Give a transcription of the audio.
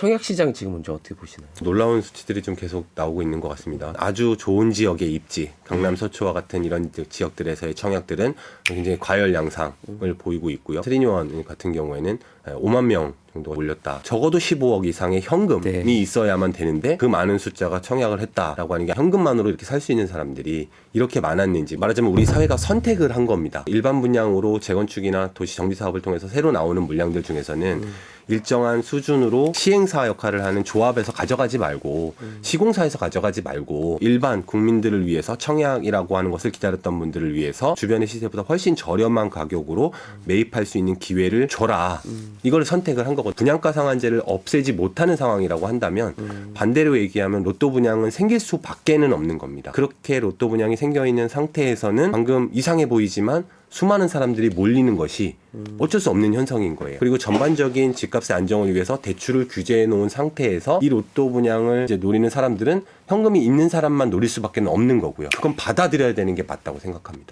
청약 시장 지금 먼저 어떻게 보시나요? 놀라운 수치들이 좀 계속 나오고 있는 것 같습니다. 아주 좋은 지역의 입지, 강남 서초와 같은 이런 지역들에서의 청약들은 굉장히 과열 양상을 보이고 있고요. 트리니원 같은 경우에는 5만 명 정도 올렸다. 적어도 15억 이상의 현금이 네. 있어야만 되는데 그 많은 숫자가 청약을 했다라고 하는 게 현금만으로 이렇게 살 수 있는 사람들이 이렇게 많았는지 말하자면 우리 사회가 선택을 한 겁니다. 일반 분양으로 재건축이나 도시 정비 사업을 통해서 새로 나오는 물량들 중에서는 일정한 수준으로 시행사 역할을 하는 조합에서 가져가지 말고 시공사에서 가져가지 말고 일반 국민들을 위해서 청약이라고 하는 것을 기다렸던 분들을 위해서 주변의 시세보다 훨씬 저렴한 가격으로 매입할 수 있는 기회를 줘라. 이걸 선택을 한 거고 분양가 상한제를 없애지 못하는 상황이라고 한다면 반대로 얘기하면 로또 분양은 생길 수밖에는 없는 겁니다. 그렇게 로또 분양이 생겨 있는 상태에서는 방금 이상해 보이지만 수많은 사람들이 몰리는 것이 어쩔 수 없는 현상인 거예요. 그리고 전반적인 집값의 안정을 위해서 대출을 규제해 놓은 상태에서 이 로또 분양을 이제 노리는 사람들은 현금이 있는 사람만 노릴 수밖에 없는 거고요. 그건 받아들여야 되는 게 맞다고 생각합니다.